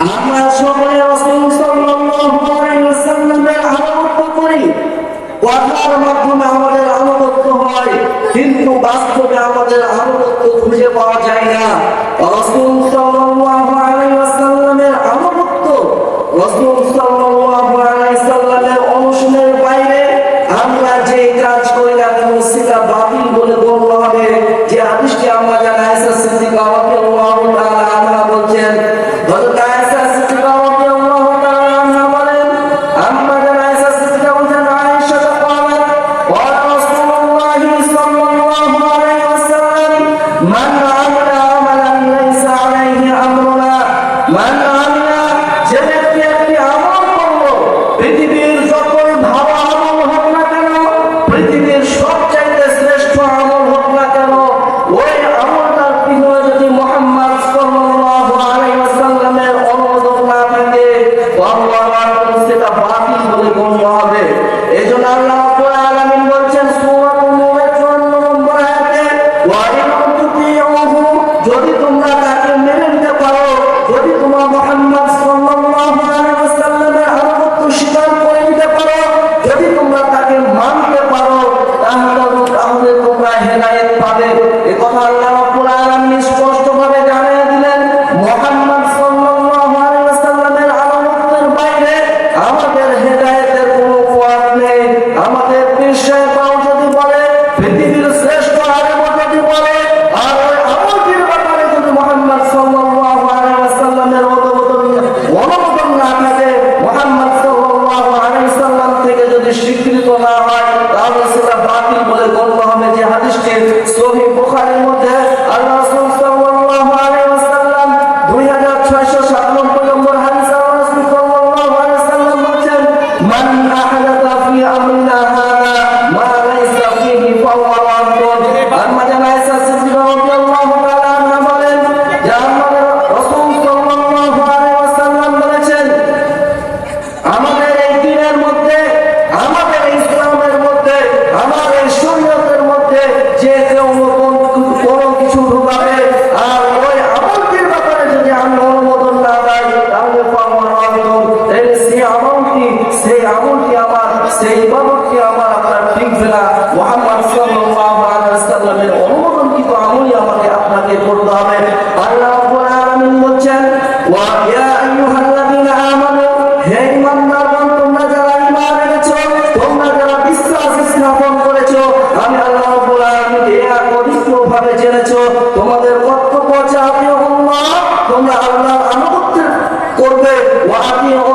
আমরা সকলে রাসূল সাল্লাল্লাহু আলাইহি ওয়াসাল্লামের আনুগত্য করি। মাধ্যমে আমাদের আনুগত্য হয়, কিন্তু বাস্তবে আমাদের আনুগত্য খুঁজে পাওয়া যায় না। রাসূল সাল্লাল্লাহু আলাইহি ওয়াসাল্লামের আনুগত্য রাসূল সাল্লাল্লাহু আলাইহি ওয়াসাল্লামের অনুসরণের বাইরে আমরা যে ব্যক্তি একটি আমল পৃথিবীর সকল ভালো আমল কেন, পৃথিবীর সবচাইতে শ্রেষ্ঠ আমল হোক কেন, ওই আমলটার পিছনে যদি মোহাম্মদ আলাইহি অনুমোদন না থাকে সেটা বাতিল বলে গণ্য হবে। এজন্য আল্লাহ আমাদের বিশ্বের মান আহাদাথা ফি আমরিনা সেই ইবাদতটি আমার আপনার ঠিক না মোহাম্মদ সাল্লাল্লাহু আলাইহি ওয়াসাল্লামের অনুমোদন কিন্তু আমলই আমাকে আপনাকে করতে হবে। আল্লাহ রাব্বুল আলামিন বলছেন, ওয়া ইয়া আইয়ুহাল্লাযীনা আমানু, হে ইমানদারগণ তোমরা যারা ঈমান এনেছো, তোমরা যারা বিশ্বাস স্থাপন করেছ, আমি আল্লাহ রাব্বুল আলামিন একনিষ্ঠভাবে জেনেছো, তোমাদের কর্তব্য হচ্ছে আতিউ আল্লাহ তোমরা আল্লাহর আনুগত্য করবে, ওয়া এবং